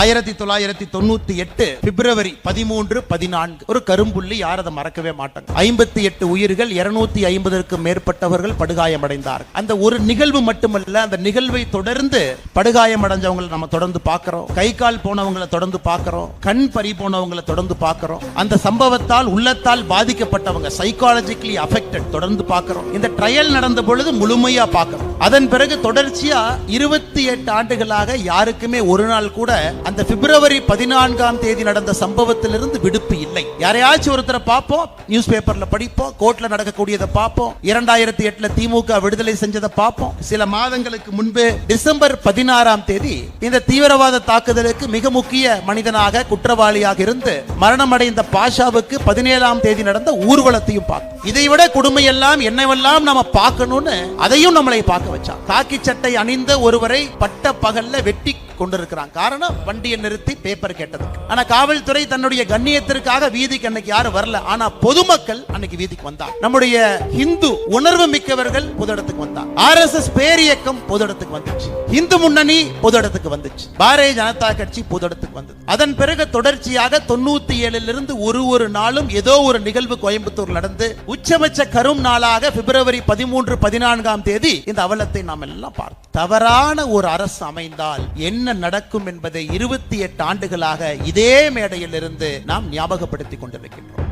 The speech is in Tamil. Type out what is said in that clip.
ஆயிரத்தி தொள்ளாயிரத்தி தொண்ணூத்தி எட்டு பிப்ரவரி பதிமூன்று பதினான்கு. ஒரு கரும்புள்ளி யார் அதை மறக்கவே மாட்டாங்க. ஐம்பத்தி எட்டு உயிர்கள் இருநூத்தி ஐம்பதற்கும் மேற்பட்டவர்கள் படுகாயமடைந்தார். அந்த ஒரு நிகழ்வு மட்டுமல்ல அந்த நிகழ்வை தொடர்ந்து படுகாயமடைஞ்சவங்களை நம்ம தொடர்ந்து பார்க்கிறோம். கை கால் போனவங்களை தொடர்ந்து பார்க்கிறோம். கண் பறி போனவங்களை தொடர்ந்து பார்க்கிறோம். அந்த சம்பவத்தால் உள்ளத்தால் பாதிக்கப்பட்டவங்க சைக்காலஜிக்கலி அஃபெக்டட் தொடர்ந்து பார்க்கிறோம். இந்த ட்ரையல் நடந்த பொழுது முழுமையா பார்க்கிறோம். அதன் பிறகு தொடர்ச்சியா இருபத்தி எட்டு ஆண்டுகளாக யாருக்குமே ஒரு நாள் கூட அந்த பிப்ரவரி பதினான்காம் தேதி நடந்த சம்பவத்திலிருந்து விடுப்பு இல்லை. யாரையாச்சும் ஒருத்தரை பார்ப்போம் நியூஸ் பேப்பர்ல படிப்போம் கோர்ட்ல நடக்கக்கூடியதை பார்ப்போம் இரண்டாயிரத்தி எட்டுல திமுக விடுதலை செஞ்சதை பார்ப்போம். சில மாதங்களுக்கு முன்பு டிசம்பர் பதினாறாம் தேதி இந்த தீவிரவாத தாக்குதலுக்கு மிக முக்கிய மனிதனாக குற்றவாளியாக இருந்து மரணமடைந்த பாஷாவுக்கு பதினேழாம் தேதி நடந்த ஊர்வலத்தையும் பார்க்க இதை விட கொடுமையெல்லாம் என்னவெல்லாம் நாம பார்க்கணும்னு அதையும் நம்மளை பார்க்க வச்சான். காக்கி சட்டை அணிந்த ஒருவரை பட்ட பகல்ல வெட்டி கொண்டிருக்கிறான். காரணம் வண்டியை நிறுத்தி பேப்பர் கேட்டதுக்கு. ஆனா காவல்துறை தன்னுடைய கண்ணியத்திற்காக வீதிக்கு அன்னைக்கு யாரும் வரல. ஆனா பொதுமக்கள் அன்னைக்கு வீதிக்கு வந்தார் நம்முடைய இந்து உணர்வு மிக்கவர்கள் பொது இடத்துக்கு வந்தார் ஆர் எஸ் எஸ் பேரியக்கம் பொது இடத்துக்கு வந்துச்சு. இந்து முன்னணி பொது இடத்துக்கு வந்துச்சு. பாரதிய ஜனதா கட்சி பொது இடத்துக்கு வந்தது. அதன் பிறகு தொடர்ச்சியாக தொண்ணூத்தி ஏழுல இருந்து ஒரு ஒரு நாளும் ஏதோ ஒரு நிகழ்வு கோயம்புத்தூர் நடந்து உச்சபட்ச கரும் நாளாக பிப்ரவரி பதிமூன்று பதினான்காம் தேதி இந்த அவலத்தை நாம் எல்லாம் பார்த்தோம். தவறான ஒரு அரசு அமைந்தால் என்ன நடக்கும் என்பதை இருபத்தி எட்டு ஆண்டுகளாக இதே மேடையில் இருந்து நாம் ஞாபகப்படுத்திக் கொண்டிருக்கின்றோம்.